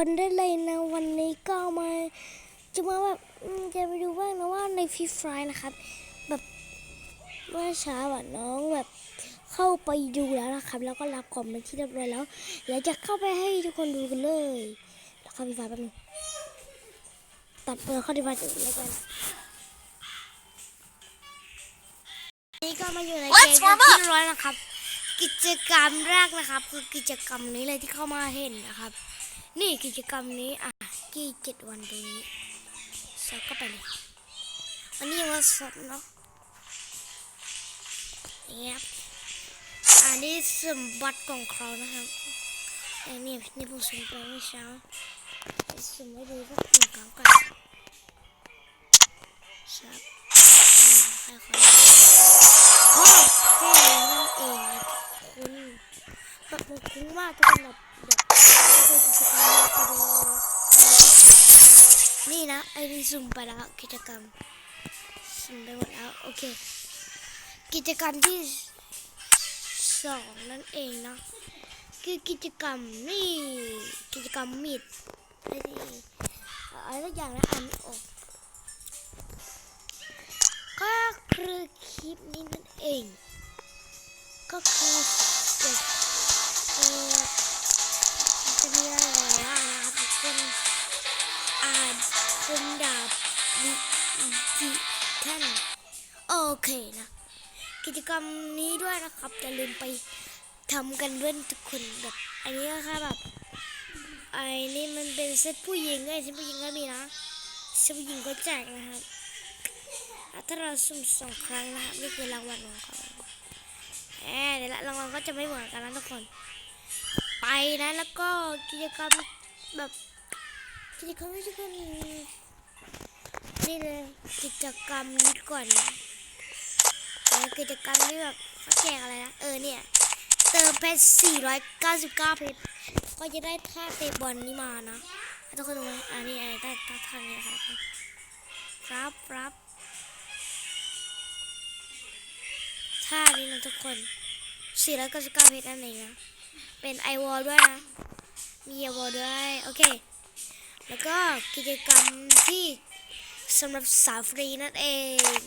คนได้เลยนะวันนี้ก็มาจะมาแบบอืมจะไปดูบ้างนะว่าในฟรีไฟนะครับ แบบเมื่อเช้าอะน้องแบบเข้าไปดูแล้วนะครับ แล้วก็รับกล่องเป็นที่เรียบร้อยแล้วเดี๋ยวจะเข้าไปให้ทุกคนดูกันเลยแล้วเข้าฟรีไฟแป๊บนึงตัดเบอร์เข้าดีไฟอื่นแล้วกันนี่ก็มาอยู่ในเกม Let's warm ที่ up เรียบร้อยนะครับ กิจกรรมแรกนะครับ คือกิจกรรมนี้เลยที่เข้ามาเห็นนะครับ นี่กิจกรรมนี้อะกี่เจ็ดวันตรงนี้สอบก็ไปเลยวันนี้วันสอบเนาะเนี่ยครับอันนี้สมบัติของเขานะครับอ้นี่นี่ผมสุ่มไปเมื่อเช้าสุ่มให้ดูสักหนึ่งครั้งก่อนชับใครเขาโอ้แค่นี้นั่นเองนะคุณ แบบมันคุ้มมากทุกคนแบบแบบคือกิจกรรมเนี่ยไปดูนี่นะไอ้นี่สุ่มไปแล้วกิจกรรมสุ่มไปหมดแล้วโอเค กิจกรรมที่สองนั่นเองนะคือกิจกรรมนี่กิจกรรมมีดไอรีอะไรสักอย่างนะอ่านไม่ออกก็คือคลิปนี้นั่นเอง ก็คือ เคนะ กิจกรรมนี้ด้วยนะครับอย่าลืมไปทำกันด้วยทุกคนแบบ อันนี้ก็ค่แบบไอ้นี่มันเป็นเซตผู้หญิงไงเซตผู้หญิงก็มีนะเซตผู้หญิงก็แจกนะครับถ้าเราสุ่มสองครั้งนะครับนี่คือรางวัลของเขาแหมเดี๋ยวละรางวัลก็จะไม่เหมือนกันนะทุกคน ไปนะแล้วก็กิจกรรมแบบกิจกรรมที่ทุกคนนี่เลยกิจกรรมนี้ก่อนนะ กิจกรรมที่แบบเขาแจกอะไรนะ เออเนี่ย เติมเพชร499 เพชร ก็จะได้ท่าเตะบอลนี้มานะทุกคนดูไหมอันนี้อะไรได้ท่าทางนี้ครับรับรับท่านี้นะทุกคน499เพชรนั่นเองนะ เป็นไอวอลด้วยนะ มีไอวอลด้วย โอเค แล้วก็กิจกรรมที่สำหรับสาวฟรีนั่นเอง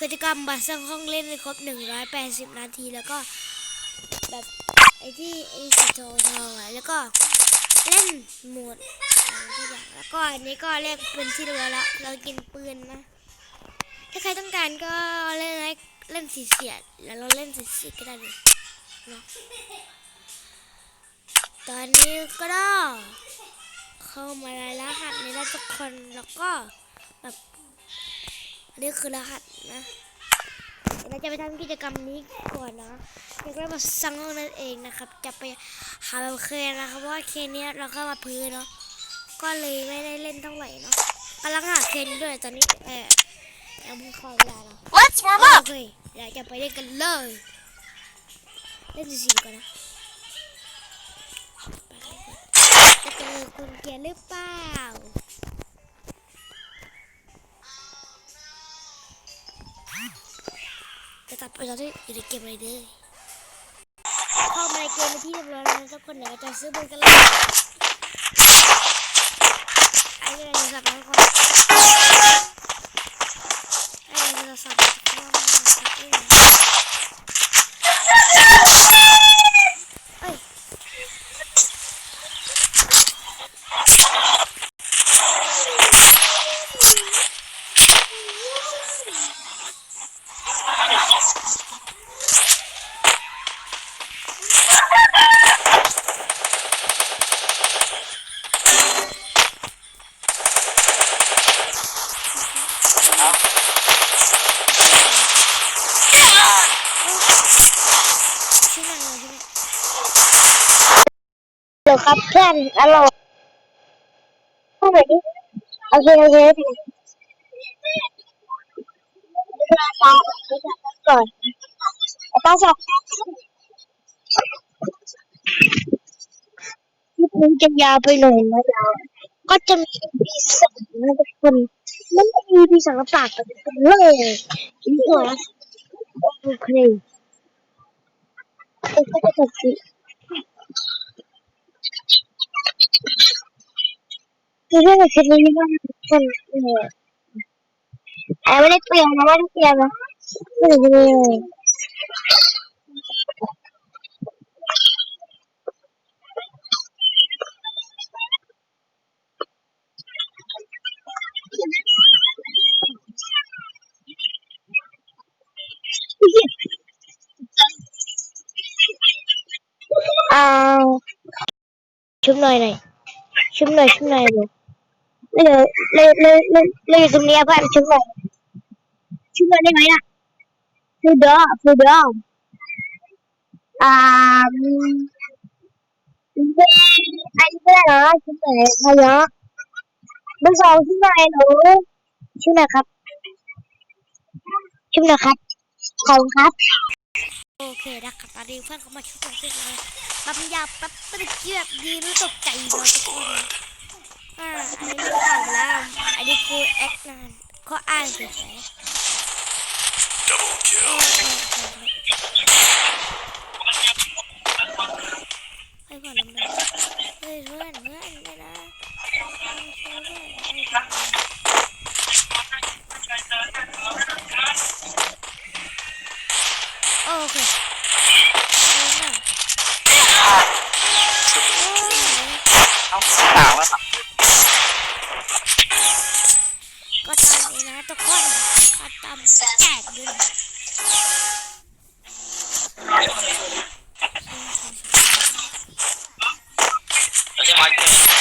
กิจกรรมบัตรสร้างห้องเล่นให้ครบ 180 นาทีแล้วก็แบบไอที่ไอสีทองทองอะแล้วก็เล่นโหมดอะไรทุกอย่างแล้วก็อันนี้ก็เรียกป็นที่เรือแล้วเรากินปืนนะ ถ้าใครต้องการก็เล่นอะไรเล่นสีเสียดแล้วเราเล่นสีสีก็ได้เลยนาะตอนนี้ก็ได้เข้ามาในรหัสนี้แล้วทุกคนแล้วก็แบบ นนี้คือรหัสนะเดี๋ยวเราจะไปทำกิจกรรมนี้ก่อนนะเรียกว่ามาซังนั่นเองนะครับ จะไปหาแบบเคยนะครับเพราะว่าเคสเนี้ยเราก็มาพื้นเนาะก็เลยไม่ได้เล่นเท่าไหร่เนาะกำลังหาเคนด้วยตอนนี้เออยังเพิ่งเข้าเวลาเนาะ Let's warm โอ up. เคเดี๋ยวจะไปเล่นกันเลยเล่นสีก่อนนะไปกันเลยจะเจอคนเกลียดหรือเปล่า จะตัดไปตอนที่อยู่ในเกมอะไรเด้อเข้ามาในเกมที่เรียบร้อยแล้วทุกคนเดี๋ยวจะซื้อบนกันเลยไอ้เนี่ยจะสับน้องคนไอ้โทรศัพท์มันจะเข้ามาครับ ชื่ออะไรวะชื่อเดี๋ยวครับเพื่อนอร่อยเข้าไปดิโอเคโอเคมาตาก่อนตาสักคลิปนี้จะยาวไปหน่อยนะยาวก็จะมีปีสองนะทุกคน มันไม่มีปีสองปากกันเลยดีกว่าโอเคเอ็กซ์ก็จะสิคือเรื่องคดีนี้มันคนเออแอบไม่ได้เปลี่ยนนะไม่ได้เปลี่ยนนะไม่ได้เลย หน่อยหน่อยชุบหน่อยชุบหน่อยเลยเลยเลยเลยเลยอยู่ตรงนี้เพื่อนชุบหน่อยชุบหน่อยได้ไหมอะฟูดอฟูดออ่าอันนี้ก็ได้เหรอชุบหน่อยพายะเบอร์สองชุบหน่อยหนูชุบหน่อยครับชุบหน่อยครับขอบคุณครับ โอเคนะครับตอนนี้เพื่อนเขามาช่วยเสร็จแล้ว ปั๊มยาปั๊บตึ๊ดเกียบดีรู้ตกใจเลยทุกคนอ่าอันนี้ไม่ผ่านแล้วอันนี้กูแอคนานเขาอ้างเฉยๆไปก่อนน้ำมันเฮ้ยเพื่อน เร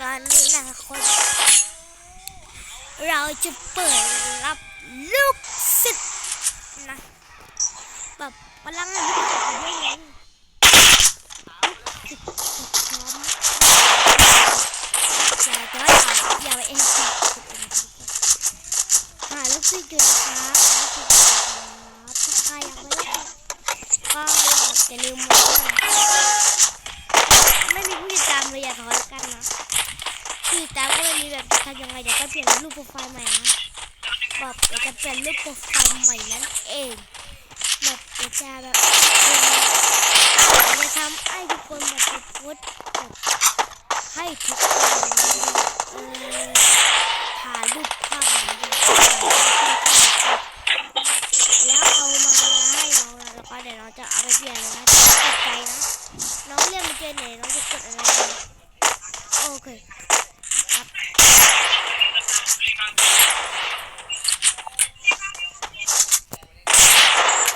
ตอนนี้นะคน เราจะเปิดรับลูกศิษย์นะแบบพลังงานลูกศิษย์ด้วยไงลูกศิษย์พร้อมอย่าเดี๋ยวอย่าไปเอ็นซีหาลูกศิษย์กันะหาลูกศิษย์กันะครับถ้าใครอยากไปก็อย่าลืมมาด้วยไม่มีผู้ติดตามเลยอย่าท้อแล้วกันนะ ผู้ติดตามก็ไม่มีแบบทำยังไงเดี๋ยวก็เปลี่ยนรูปโปรไฟล์ใหม่นะแบบเดี๋ยวจะเปลี่ยนรูปโปรไฟล์ใหม่นั่นเองแบบเดี๋ยวจะแบบจะทำให้ทุกคนแบบไปโพสแบบให้ทุกคนเออถ่ายรูปภาพมาดูแล้วเอามาให้น้องนะแล้วก็เดี๋ยวน้องจะเอาไปเปลี่ยนเลยนะจะตกใจนะน้องเรียกมาเจอไหนน้องจะกดอะไรโอเค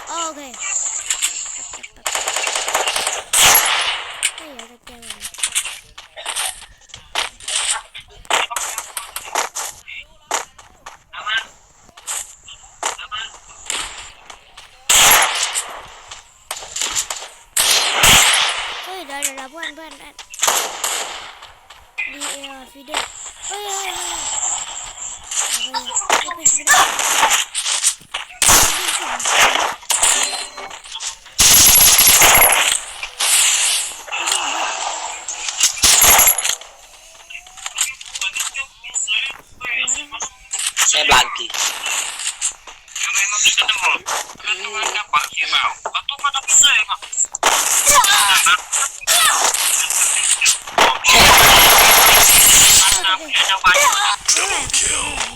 โอเคเฮ้ยเดี๋ยวจะเจออะไรเฮ้ยเดี๋ยวเดี๋ยวเพื่อนเพื่อนเพื่อนดีเอลฟีเดอร์เฮ้ยเฮ้ย Saya lagi. Double kill.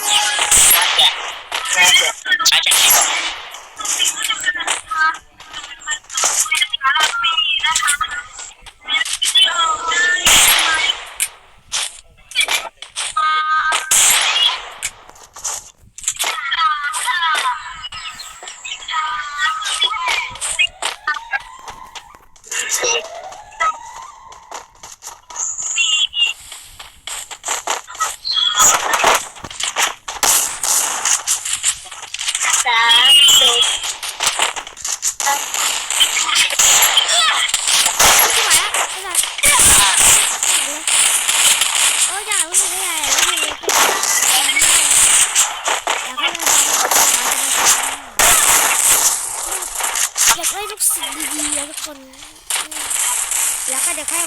每人送一个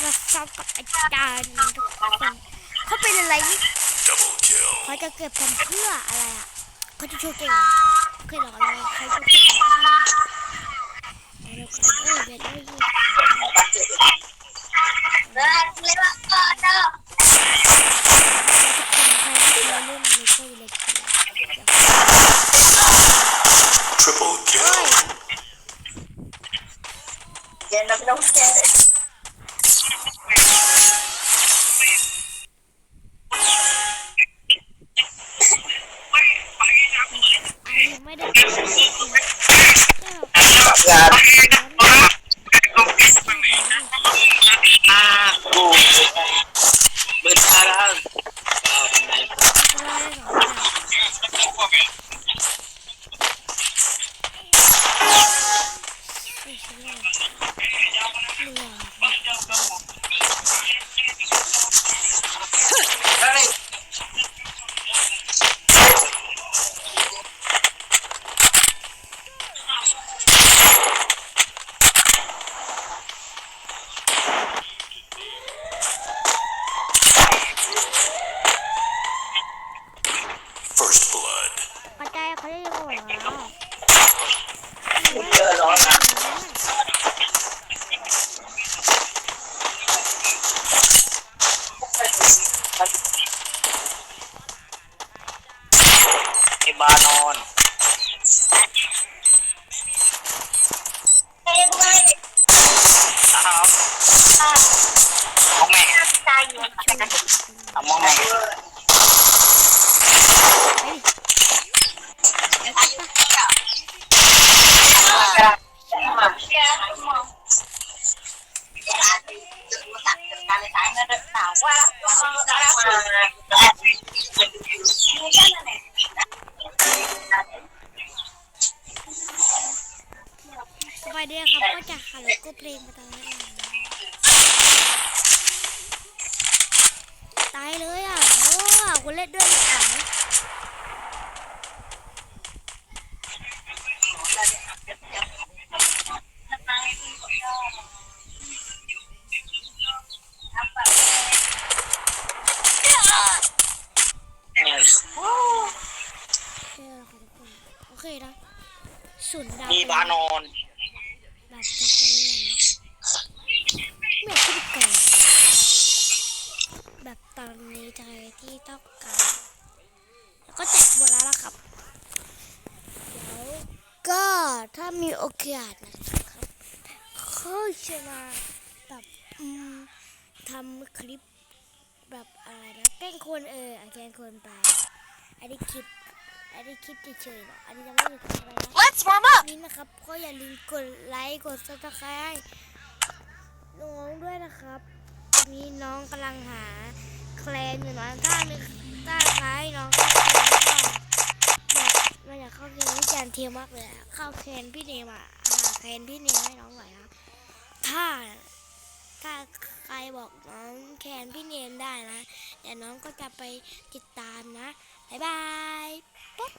แล้วก็เดี๋ยวให้มาซ้อมกับอาจารย์ทุกคนเขาเป็นอะไรนี่ Double kill. เขาจะเก็บผมเพื่ออะไรอะเขาจะช่วยเก่งเหรอเคยหรอกอะไรเขาจะเก่งเหรอเดี๋ยวก่อนเออเดี๋ยวเดี๋ยวเดี๋ยวคนใครที่เราเล่นในพวกอิเล็กทรอนิก Omeng. สบายดีครับก็จะหันก็เพลงมาตอนนี้ตายเลยอะโอ้คุณ เล่นด้วยอะปล่า เชื่อของคุณโอเคนะศูนย์ดาว Di Banon. แบบทุกคนเลยนะไม่คิดเกินแบบตอนนี้ใจที่ต้องการแล้วก็แจกหมดแล้วล่ะครับแล้วก็ถ้ามีโอกาสนะครับก็จะมาแบบอืมทำคลิปแบบอะไรนะแกล้งคนเอออะแกล้งคนไป อันนี้คลิป อันนี้คลิปเฉยๆหรอกอันนี้จะไม่ได้ทำอะไรนะ Let's warm up. นี้นะครับ ก็อย่าลืมกดไลค์ กดซับสไครต์น้องด้วยนะครับตอนนี้น้องกำลังหาแคลนอยู่นะถ้านึกถ้าใครน้องก็แคลน ก็เข้าเคนพี่แจนเทียมมากเลยเข้าเคนพี่เนมอะหาเคนพี่เนมให้น้องหน่อยนะถ้าถ้าใครบอกน้องแคนพี่เนมได้นะเดี๋ยวน้องก็จะไปติดตามนะบ๊ายบายปุ๊บ